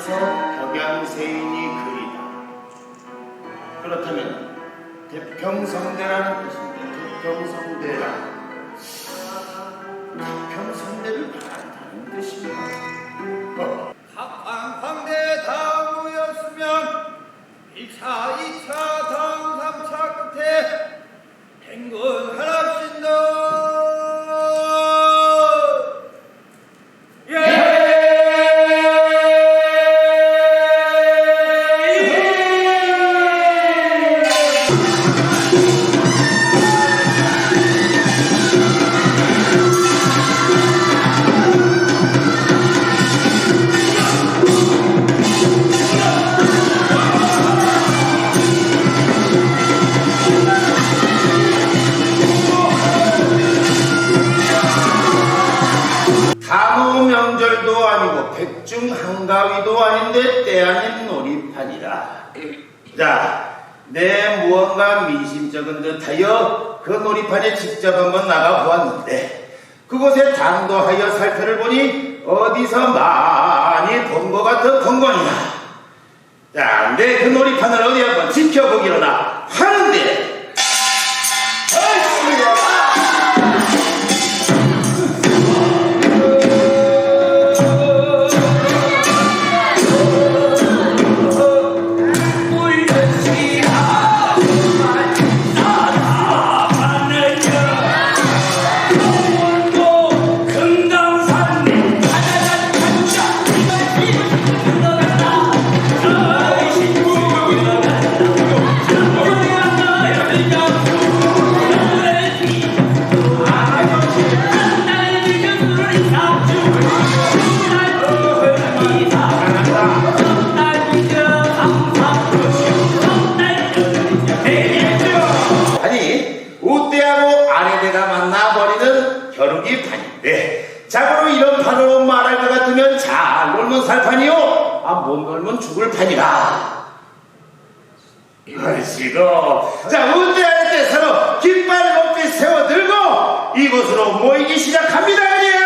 강구연월에서 벽양세인이 그리다. 그렇다면 대평성대라는 뜻인데 대평성대라. 대평성대를 바란다는 뜻인가? 어. 황대 당무였으면 1차, 2차, 다음 3차 끝에 행군 하랍 명절도 아니고 백중 한가위도 아닌데 때 아닌 놀이판이라. 자, 내 무언가 미심쩍은 듯하여 그 놀이판에 직접 한번 나가 보았는데 그곳에 당도하여 살펴를 보니 어디서 많이 본 것 같은 건건이나. 자, 내그 놀이판을 어디 한번 지켜보기로나 하는데. 살 판이요? 아 못 놀면 죽을 판이다. 이것이고 자 우대할 때 서로 깃발 높이 세워 들고 이곳으로 모이기 시작합니다. 짠!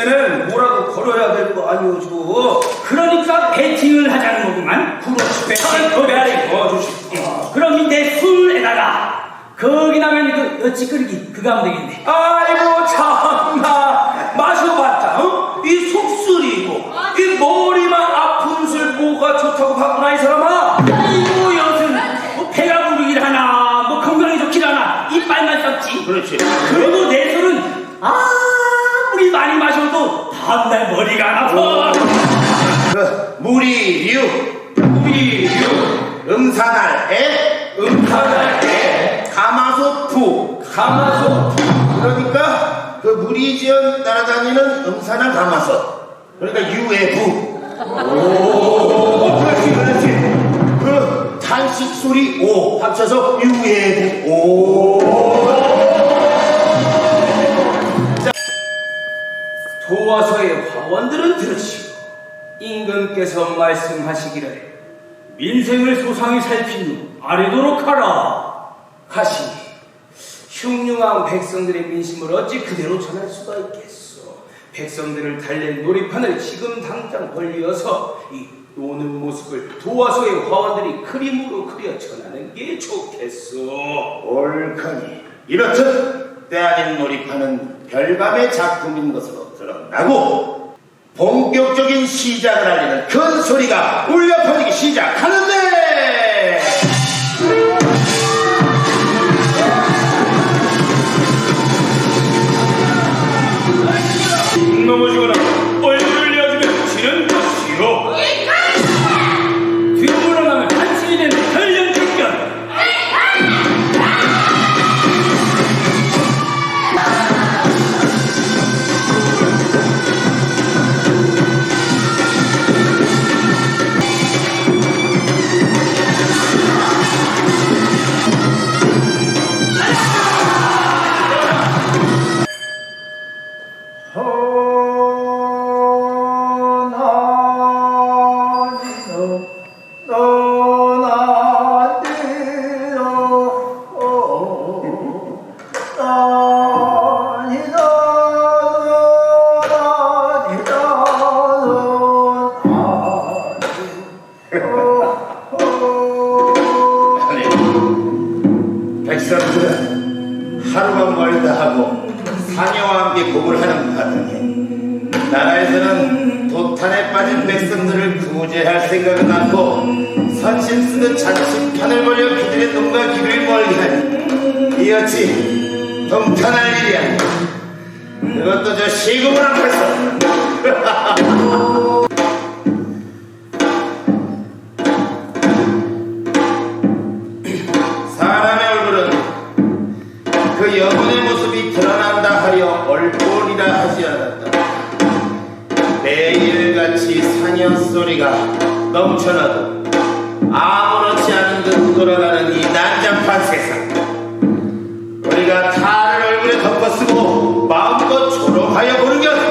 했으면은 뭐라고 걸어야 될 거 아니오죠. 그러니까 배팅을 하자는 거구만. 그렇지, 배팅. 그 배팅 넣어주십시오. 어, 그럼 이내 술에다가 거기 나면 그 여치 끓이기 그거 하면 되겠네. 아이고, 참나. 마셔봤자, 어? 이 속쓰리고, 이 머리만 아픈 술 뭐가 좋다고 하구나, 이 사람아. 아이고 여튼 뭐 배가 부르길 하나 뭐 건강이 좋길 하나 이빨만 썼지. 그렇지 그리고 내 술은 아무리 많이 마셔도 다음날 머리가 안 아파. 그 무리류 우리류, 음산할에 음탕할에, 가마솥부. 가마솥, 그러니까 그 무리 지연 따라다니는 음산한 가마솥. 그러니까 유해부. 오. 그렇지 그렇지. 그 탄식 소리 오 합쳐서 유 원들은 들으시오. 임금께서 말씀하시기를 민생을 소상히 살핀 후 아래도록 하라. 하시니 흉흉한 백성들의 민심을 어찌 그대로 전할 수가 있겠소. 백성들을 달랠 놀이판을 지금 당장 벌리어서 이 노는 모습을 도화서의 화원들이 그림으로 그려 전하는 게 좋겠소. 옳거니 이렇듯 때 아닌 놀이판은 별밤의 작품인 것으로 드러나고 본격적인 시작을 알리는 큰 소리가 울려 퍼지기 시작하는데 넘어지거나 얼굴을 내어주면 지는 것이요. 백성들은 하루가 멀다 하고 사녀와 함께 곡을 하는 바탕에 나라에서는 도탄에 빠진 백성들을 구제할 생각은 않고 선심 쓰듯 자칫 판을 벌려 그들의 눈과 귀를 멀리하니 이어치 동탄할 일이 아니야 그것도 저 시국을 앞에서 하지 않았다. 매일같이 사냥소리가 넘쳐나도 아무렇지 않은 듯 돌아가는 이 난잡한 세상. 우리가 탈을 얼굴에 덮어쓰고 마음껏 조롱하여 보는 것.